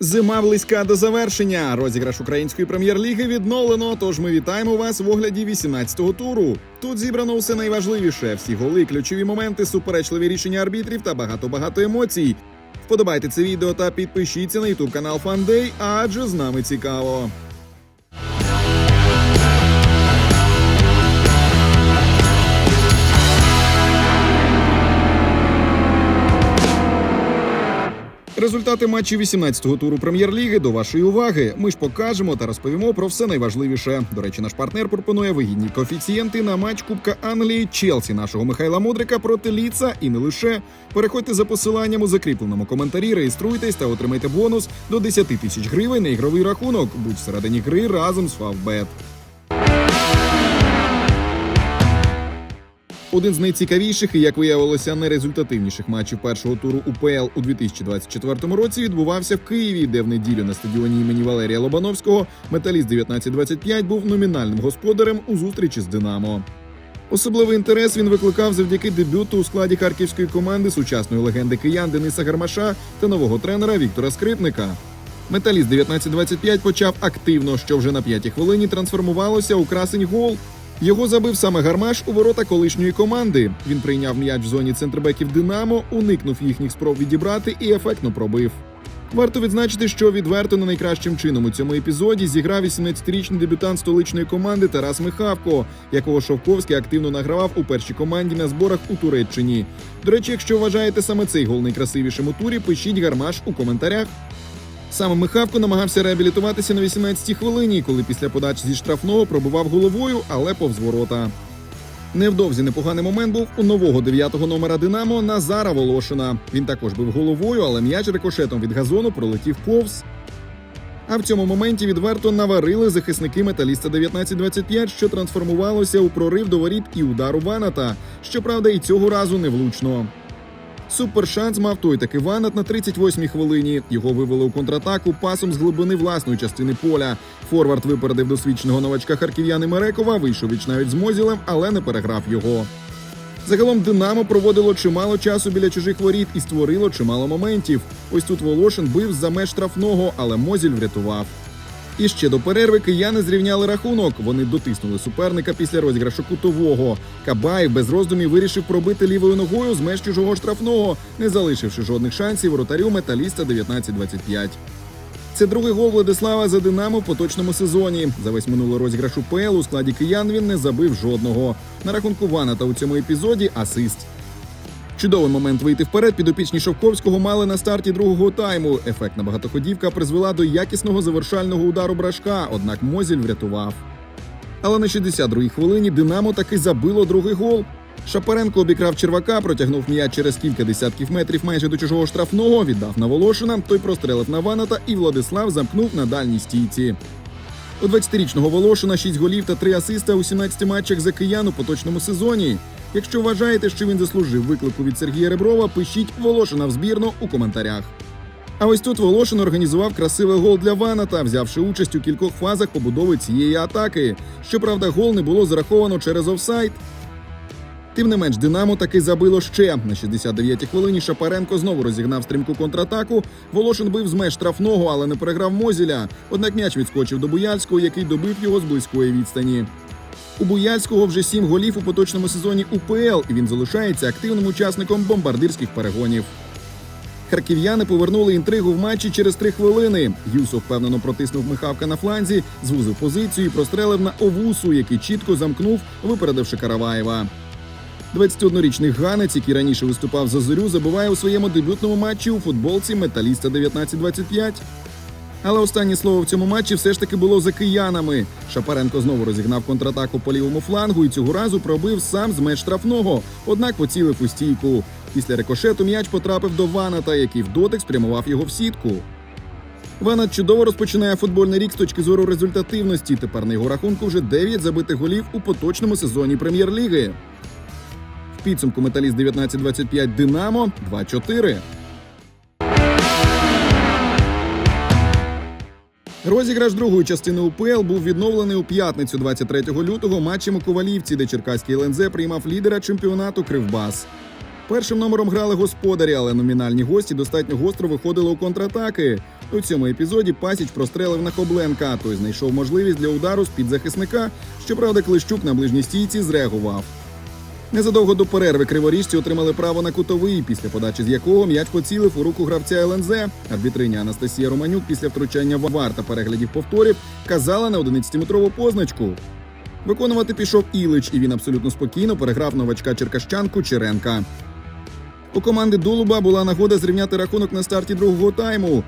Зима близька до завершення. Розіграш української прем'єр-ліги відновлено. Тож ми вітаємо вас в огляді 18-го туру. Тут зібрано все найважливіше: всі голи, ключові моменти, суперечливі рішення арбітрів та багато багато емоцій. Вподобайте це відео та підпишіться на ютуб канал Фандей, адже з нами цікаво. Результати матчів 18-го туру прем'єр-ліги до вашої уваги. Ми ж покажемо та розповімо про все найважливіше. До речі, наш партнер пропонує вигідні коефіцієнти на матч Кубка Англії Челсі нашого Михайла Мудрика проти Ліца і не лише. Переходьте за посиланням у закріпленому коментарі, реєструйтесь та отримайте бонус до 10 тисяч гривень на ігровий рахунок. Будь всередині гри разом з Фавбет. Один з найцікавіших і, як виявилося, найрезультативніших матчів першого туру УПЛ у 2024 році відбувався в Києві, де в неділю на стадіоні імені Валерія Лобановського металіст 1925 був номінальним господарем у зустрічі з Динамо. Особливий інтерес він викликав завдяки дебюту у складі харківської команди сучасної легенди киян Дениса Гармаша та нового тренера Віктора Скрипника. Металіст 1925 почав активно, що вже на п'ятій хвилині трансформувалося у красень гол. Його забив саме гармаш у ворота колишньої команди. Він прийняв м'яч в зоні центрбеків Динамо, уникнув їхніх спроб відібрати і ефектно пробив. Варто відзначити, що відверто не найкращим чином у цьому епізоді зіграв 18-річний дебютант столичної команди Тарас Михавко, якого Шовковський активно награвав у першій команді на зборах у Туреччині. До речі, якщо вважаєте саме цей гол найкрасивішим у турі, пишіть гармаш у коментарях. Саме Михавко намагався реабілітуватися на 18-й хвилині, коли після подач зі штрафного пробував головою, але повз ворота. Невдовзі непоганий момент був у нового дев'ятого номера Динамо Назара Волошина. Він також бив головою, але м'яч рикошетом від газону пролетів повз. А в цьому моменті відверто наварили захисники металіста 1925, що трансформувалося у прорив до воріт і удару Ваната. Щоправда, і цього разу не влучно. Супершанс мав той таки Ванат на 38-й хвилині. Його вивели у контратаку пасом з глибини власної частини поля. Форвард випередив досвідченого новачка харків'яни Мерекова, вийшов віч навіть з Мозілем, але не переграв його. Загалом Динамо проводило чимало часу біля чужих воріт і створило чимало моментів. Ось тут Волошин бив за меж штрафного, але Мозіль врятував. І ще до перерви кияни зрівняли рахунок. Вони дотиснули суперника після розіграшу кутового. Кабаєв без роздумів вирішив пробити лівою ногою з меж чужого штрафного, не залишивши жодних шансів воротарю металіста 19-25. Це другий гол Владислава за Динамо в поточному сезоні. За весь минулий розіграш УПЛ у складі киян він не забив жодного. На рахунку Ваната у цьому епізоді асист. Чудовий момент вийти вперед підопічні Шовковського мали на старті другого тайму. Ефектна багатоходівка призвела до якісного завершального удару брашка, однак Мозіль врятував. Але на 62-й хвилині Динамо таки забило другий гол. Шапаренко обікрав червака, протягнув м'яч через кілька десятків метрів майже до чужого штрафного, віддав на Волошина, той прострелив на Ваната і Владислав замкнув на дальній стійці. У 20-річного Волошина 6 голів та 3 асиста у 17 матчах за киян у поточному сезоні. Якщо вважаєте, що він заслужив виклику від Сергія Реброва, пишіть Волошина в збірну у коментарях. А ось тут Волошин організував красивий гол для Ваната, взявши участь у кількох фазах побудови цієї атаки. Щоправда, гол не було зараховано через офсайд. Тим не менш, Динамо таки забило ще. На 69-й хвилині Шапаренко знову розігнав стрімку контратаку. Волошин бив з меж штрафного, але не переграв Мозіля. Однак м'яч відскочив до Буяльського, який добив його з близької відстані. У Буяльського вже сім голів у поточному сезоні УПЛ, і він залишається активним учасником бомбардирських перегонів. Харків'яни повернули інтригу в матчі через три хвилини. Юсов впевнено протиснув Михавка на фланзі, звузив позицію і прострелив на Овусу, який чітко замкнув, випередивши Караваєва. 21-річний ганець, який раніше виступав за зорю, забиває у своєму дебютному матчі у футболці металіста 19-25. Але останнє слово в цьому матчі все ж таки було за киянами. Шапаренко знову розігнав контратаку по лівому флангу і цього разу пробив сам з меж штрафного, однак поцілив у стійку. Після рикошету м'яч потрапив до Ваната, який в дотик спрямував його в сітку. Ванат чудово розпочинає футбольний рік з точки зору результативності. Тепер на його рахунку вже 9 забитих голів у поточному сезоні прем'єр-ліги. В підсумку металіст 19-25 Динамо 2-4. Розіграш другої частини УПЛ був відновлений у п'ятницю 23 лютого матчем у Ковалівці, де Черкаський ЛНЗ приймав лідера чемпіонату Кривбас. Першим номером грали господарі, але номінальні гості достатньо гостро виходили у контратаки. У цьому епізоді Пасіч прострелив на Хобленка, той знайшов можливість для удару з під захисника. Щоправда, Клищук на ближній стійці зреагував. Незадовго до перерви криворіжці отримали право на кутовий, після подачі з якого м'яч поцілив у руку гравця ЛНЗ. Арбітриня Анастасія Романюк після втручання ВАР та переглядів повторів казала на 11-метрову позначку. Виконувати пішов Ілич, і він абсолютно спокійно переграв новачка Черкащан Кучеренка. У команди Дулуба була нагода зрівняти рахунок на старті другого тайму.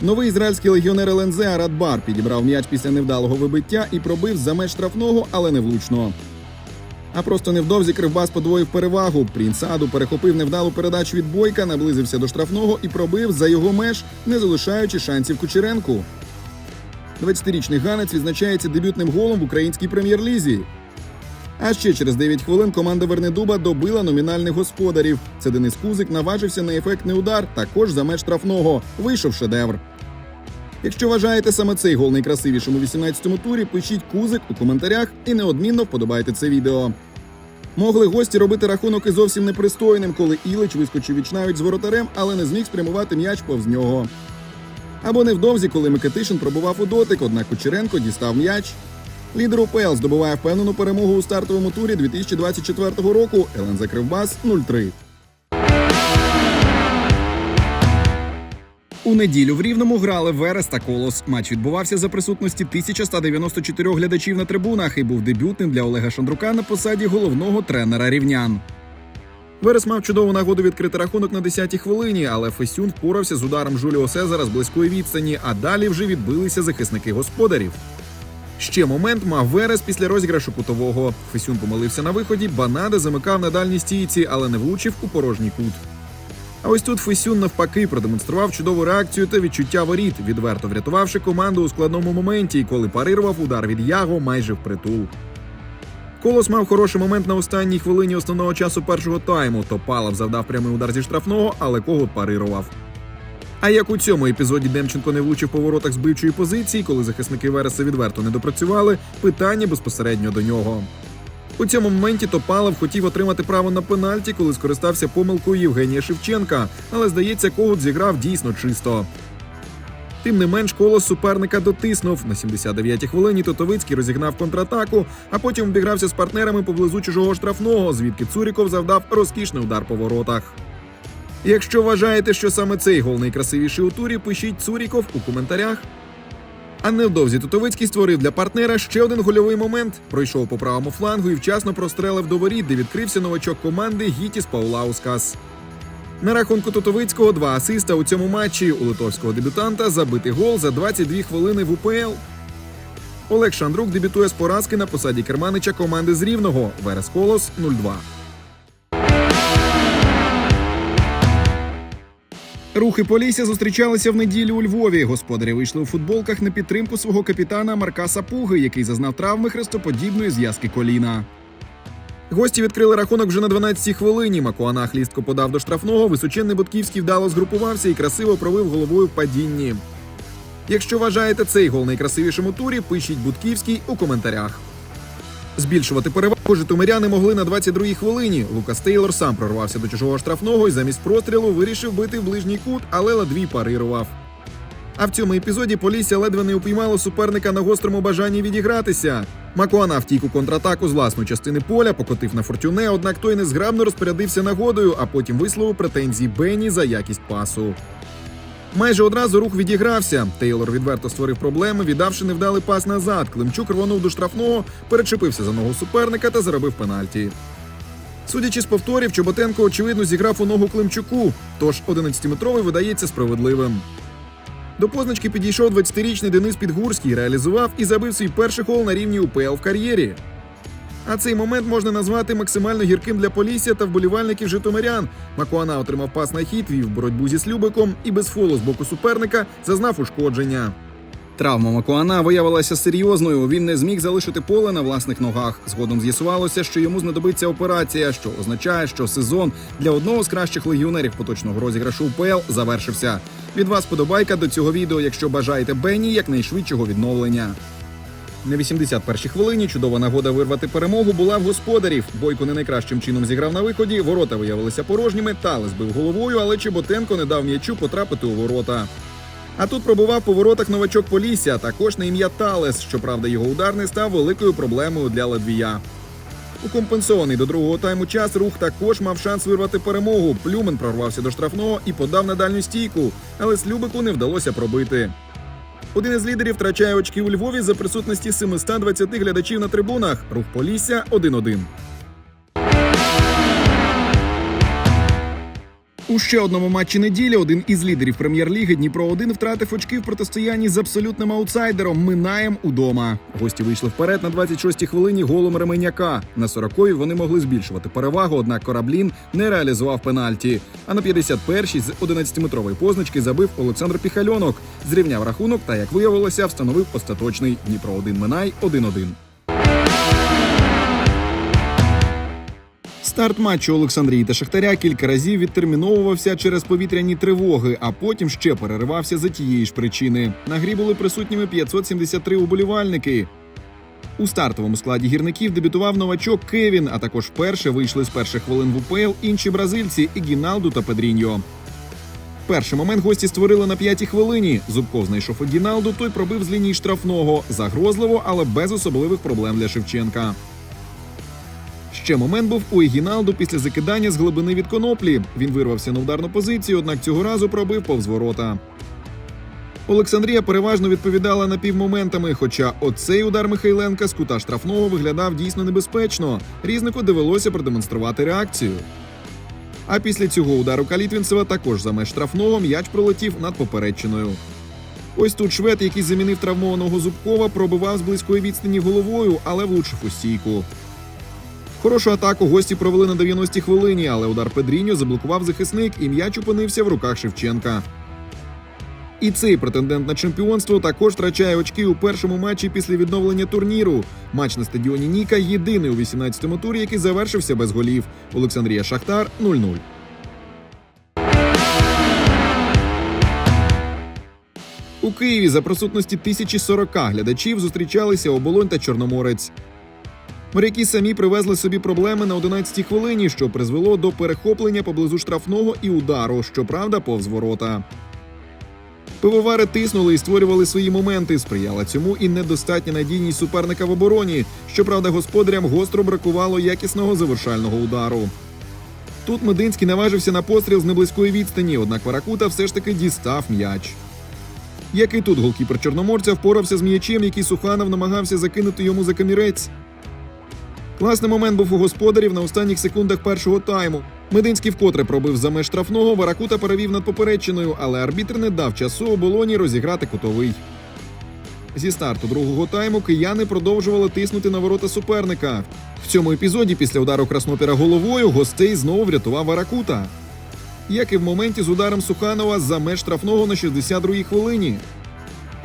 Новий ізраїльський легіонер ЛНЗ Арат Бар підібрав м'яч після невдалого вибиття і пробив за меж штрафного, але не влучно. А просто невдовзі Кривбас подвоїв перевагу. Принц Аду перехопив невдалу передачу від бойка, наблизився до штрафного і пробив за його меж, не залишаючи шансів Кучеренку. 20-річний ганець відзначається дебютним голом в українській прем'єр-лізі. А ще через 9 хвилин команда Вернедуба добила номінальних господарів. Це Денис Кузик наважився на ефектний удар, також за меж штрафного. Вийшов шедевр. Якщо вважаєте саме цей гол найкрасивішим у 18-му турі, пишіть кузик у коментарях і неодмінно вподобайте це відео. Могли гості робити рахунок і зовсім непристойним, коли Ілич вискочив вічнають з воротарем, але не зміг спрямувати м'яч повз нього. Або невдовзі, коли Микитишин пробував у дотик, однак Кучеренко дістав м'яч. Лідер УПЛ здобуває впевнену перемогу у стартовому турі 2024 року. Елен закрив бас 0-3. У неділю в Рівному грали Верес та Колос. Матч відбувався за присутності 1194 глядачів на трибунах і був дебютним для Олега Шандрука на посаді головного тренера рівнян. Верес мав чудову нагоду відкрити рахунок на 10-й хвилині, але Фесюн впорався з ударом Жуліо Сезара з близької відстані, а далі вже відбилися захисники господарів. Ще момент мав Верес після розіграшу кутового. Фесюн помилився на виході, Банада замикав на дальній стійці, але не влучив у порожній кут. А ось тут Фесюн навпаки продемонстрував чудову реакцію та відчуття воріт, відверто врятувавши команду у складному моменті, коли парирував удар від Яго майже впритул. Колос мав хороший момент на останній хвилині основного часу першого тайму. Топалов завдав прямий удар зі штрафного, але когут парирував. А як у цьому епізоді Демченко не влучив по воротах з бивчої позиції, коли захисники Вереса відверто не допрацювали, питання безпосередньо до нього. У цьому моменті Топалов хотів отримати право на пенальті, коли скористався помилкою Євгенія Шевченка, але здається, когут зіграв дійсно чисто. Тим не менш, колос суперника дотиснув. На 79-й хвилині Тотовицький розігнав контратаку, а потім обігрався з партнерами поблизу чужого штрафного, звідки Цуріков завдав розкішний удар по воротах. Якщо вважаєте, що саме цей гол найкрасивіший у турі, пишіть Цуріков у коментарях. А невдовзі Тотовицький створив для партнера ще один гольовий момент. Пройшов по правому флангу і вчасно прострелив до воріт, де відкрився новачок команди Гітіс Паулаускас. На рахунку Тотовицького два асиста у цьому матчі у литовського дебютанта забитий гол за 22 хвилини в УПЛ. Олег Шандрук дебютує з поразки на посаді керманича команди з Рівного Верес Колос 0-2. Рухи Полісся зустрічалися в неділю у Львові. Господарі вийшли у футболках на підтримку свого капітана Марка Сапуги, який зазнав травми хрестоподібної зв'язки коліна. Гості відкрили рахунок вже на 12-й хвилині. Макуана хлістко подав до штрафного. Височенний Бутківський вдало згрупувався і красиво провив головою в падінні. Якщо вважаєте цей гол найкрасивішим у турі, пишіть Будківський у коментарях. Збільшувати перевагу житомиряни могли на 22-й хвилині. Лукас Тейлор сам прорвався до чужого штрафного і замість прострілу вирішив бити в ближній кут, але Ладвій парирував. А в цьому епізоді Полісся ледве не упіймало суперника на гострому бажанні відігратися. Макуана втік у контратаку з власної частини поля, покотив на фортюне, однак той незграбно розпорядився нагодою, а потім висловив претензії Бенні за якість пасу. Майже одразу рух відігрався. Тейлор відверто створив проблеми, віддавши невдалий пас назад. Климчук рвонув до штрафного, перечепився за ногу суперника та заробив пенальті. Судячи з повторів, Чоботенко очевидно зіграв у ногу Климчуку, тож 11-метровий видається справедливим. До позначки підійшов 20-річний Денис Підгурський, реалізував і забив свій перший гол на рівні УПЛ в кар'єрі. А цей момент можна назвати максимально гірким для Полісся та вболівальників Житомирян. Макуана отримав пас на хід, вів боротьбу зі Слюбиком і без фолу з боку суперника зазнав ушкодження. Травма Макуана виявилася серйозною. Він не зміг залишити поле на власних ногах. Згодом з'ясувалося, що йому знадобиться операція, що означає, що сезон для одного з кращих легіонерів поточного розіграшу УПЛ завершився. Від вас подобайка до цього відео, якщо бажаєте Бенні якнайшвидшого відновлення. На 81-й хвилині чудова нагода вирвати перемогу була в господарів. Бойко не найкращим чином зіграв на виході. Ворота виявилися порожніми. Талес бив головою, але Чеботенко не дав м'ячу потрапити у ворота. А тут пробував по воротах новачок Полісся, також на ім'я Талес. Щоправда, його удар не став великою проблемою для Латвія. У компенсований до другого тайму час рух також мав шанс вирвати перемогу. Плюмен прорвався до штрафного і подав на дальню стійку, але Слюбику не вдалося пробити. Один із лідерів втрачає очки у Львові за присутності 720 глядачів на трибунах. Рух Полісся 1-1. У ще одному матчі неділі один із лідерів прем'єр-ліги Дніпро 1 втратив очки в протистоянні з абсолютним аутсайдером Минаєм удома. Гості вийшли вперед на 26-й хвилині голом Ременяка. На 40-й вони могли збільшувати перевагу, однак Кораблін не реалізував пенальті. А на 51-й з 11-метрової позначки забив Олександр Піхальонок, зрівняв рахунок та, як виявилося, встановив остаточний Дніпро 1 Минай 1-1. Старт матчу Олександрії та Шахтаря кілька разів відтерміновувався через повітряні тривоги, а потім ще переривався за тієї ж причини. На грі були присутніми 573 уболівальники. У стартовому складі гірників дебютував новачок Кевін, а також вперше вийшли з перших хвилин в УПЛ інші бразильці Ігіналду та Педріньо. Перший момент гості створили на п'ятій хвилині. Зубков знайшов Егіналду, той пробив з лінії штрафного. Загрозливо, але без особливих проблем для Шевченка. Ще момент був у Егіналду після закидання з глибини від коноплі. Він вирвався на ударну позицію, однак цього разу пробив повз ворота. Олександрія переважно відповідала напівмоментами, хоча оцей удар Михайленка з кута штрафного виглядав дійсно небезпечно. Різнику довелося продемонструвати реакцію. А після цього удару Калітвінцева також за меж штрафного м'яч пролетів над попередчиною. Ось тут швед, який замінив травмованого Зубкова, пробивав з близької відстані головою, але влучив у стійку. Хорошу атаку гості провели на 90-й хвилині, але удар Педріньо заблокував захисник і м'яч опинився в руках Шевченка. І цей претендент на чемпіонство також втрачає очки у першому матчі після відновлення турніру. Матч на стадіоні Ніка єдиний у 18-му турі, який завершився без голів. Олександрія Шахтар 0-0. У Києві за присутності 1040 глядачів зустрічалися оболонь та Чорноморець. Моряки самі привезли собі проблеми на 11-й хвилині, що призвело до перехоплення поблизу штрафного і удару, щоправда, повз ворота. Пивовари тиснули і створювали свої моменти. Сприяла цьому і недостатня надійність суперника в обороні. Щоправда, господарям гостро бракувало якісного завершального удару. Тут Мединський наважився на постріл з неблизької відстані, однак Варакута все ж таки дістав м'яч. Як і тут голкіпер Чорноморця впорався з м'ячем, який Суханов намагався закинути йому за камірець. Класний момент був у господарів на останніх секундах першого тайму. Мединський вкотре пробив за меж штрафного, Варакута перевів над попередчиною, але арбітр не дав часу оболоні розіграти кутовий. Зі старту другого тайму кияни продовжували тиснути на ворота суперника. В цьому епізоді після удару Краснопіра головою гостей знову врятував Варакута. Як і в моменті з ударом Суханова за меж штрафного на 62-й хвилині.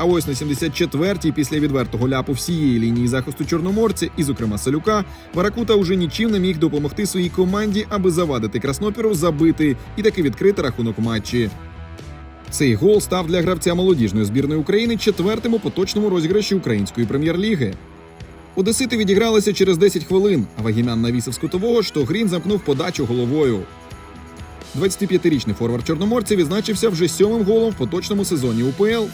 А ось на 74-й після відвертого ляпу всієї лінії захисту чорноморця, і, зокрема, Салюка, Варакута уже нічим не міг допомогти своїй команді, аби завадити Краснопіру забити і таки відкрити рахунок матчі. Цей гол став для гравця молодіжної збірної України четвертим у поточному розіграші української прем'єр-ліги. Одесити відігралися через 10 хвилин, а Вагімян навісив з кутового, що Грін замкнув подачу головою. 25-річний форвард Чорноморця відзначився вже сьомим голом в поточному сезоні УПЛ.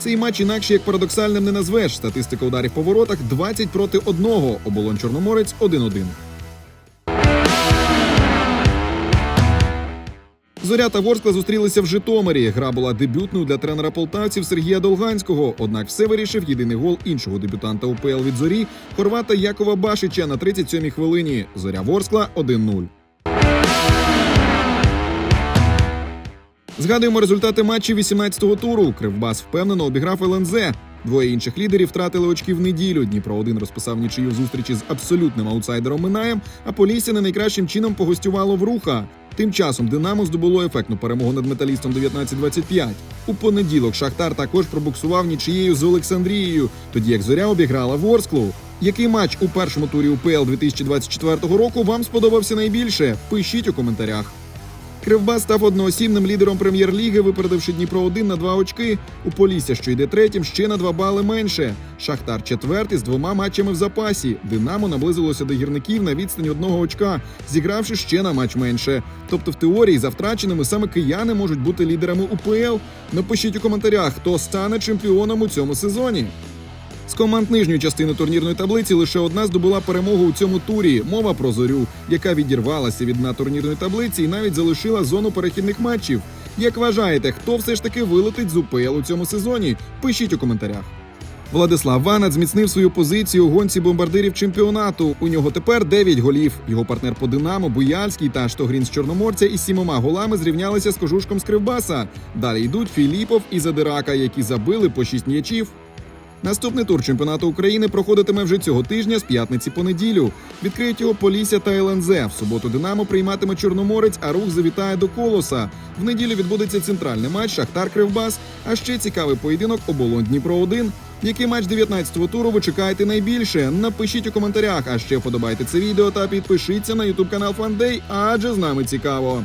Цей матч інакше як парадоксальним не назвеш. Статистика ударів по воротах 20 проти 1. Оболонь Чорноморець 1-1. Зоря та Ворскла зустрілися в Житомирі. Гра була дебютною для тренера полтавців Сергія Долганського. Однак все вирішив єдиний гол іншого дебютанта УПЛ від зорі хорвата Якова Башича на 37-й хвилині. Зоря Ворскла 1-0. Згадуємо результати матчів 18-го туру. Кривбас впевнено обіграв ЛНЗ. Двоє інших лідерів втратили очки в неділю. Дніпро 1 розписав нічию зустрічі з абсолютним аутсайдером Минаєм, а Полісся не найкращим чином погостювало в руха. Тим часом Динамо здобуло ефектну перемогу над металістом 19-25. У понеділок Шахтар також пробуксував нічиєю з Олександрією, тоді як зоря обіграла Ворсклу. Який матч у першому турі УПЛ 2024 року вам сподобався найбільше? Пишіть у коментарях. Кривбас став одноосібним лідером прем'єр-ліги, випередивши Дніпро 1 на 2 очки. У Полісся, що йде третім, ще на 2 бали менше. Шахтар четвертий з двома матчами в запасі. Динамо наблизилося до гірників на відстані одного очка, зігравши ще на матч менше. Тобто, в теорії за втраченими саме кияни можуть бути лідерами УПЛ. Напишіть у коментарях, хто стане чемпіоном у цьому сезоні. З команд нижньої частини турнірної таблиці лише одна здобула перемогу у цьому турі. Мова про зорю, яка відірвалася від дна турнірної таблиці і навіть залишила зону перехідних матчів. Як вважаєте, хто все ж таки вилетить з УПЛ у цьому сезоні? Пишіть у коментарях. Владислав Ванат зміцнив свою позицію у гонці бомбардирів чемпіонату. У нього тепер 9 голів. Його партнер по Динамо, Буяльський та Штогрін з Чорноморця із сімома голами зрівнялися з кожушком з Кривбаса. Далі йдуть Філіпов і Задирака, які забили по 6 м'ячів. Наступний тур чемпіонату України проходитиме вже цього тижня з п'ятниці по неділю. Відкриють його Полісся та ЛНЗ. В суботу Динамо прийматиме Чорноморець, а рух завітає до Колоса. В неділю відбудеться центральний матч Шахтар Кривбас. А ще цікавий поєдинок оболонь Дніпро 1 Який матч 19-го туру ви чекаєте найбільше? Напишіть у коментарях, а ще вподобайте це відео та підпишіться на ютуб канал Фандей, адже з нами цікаво.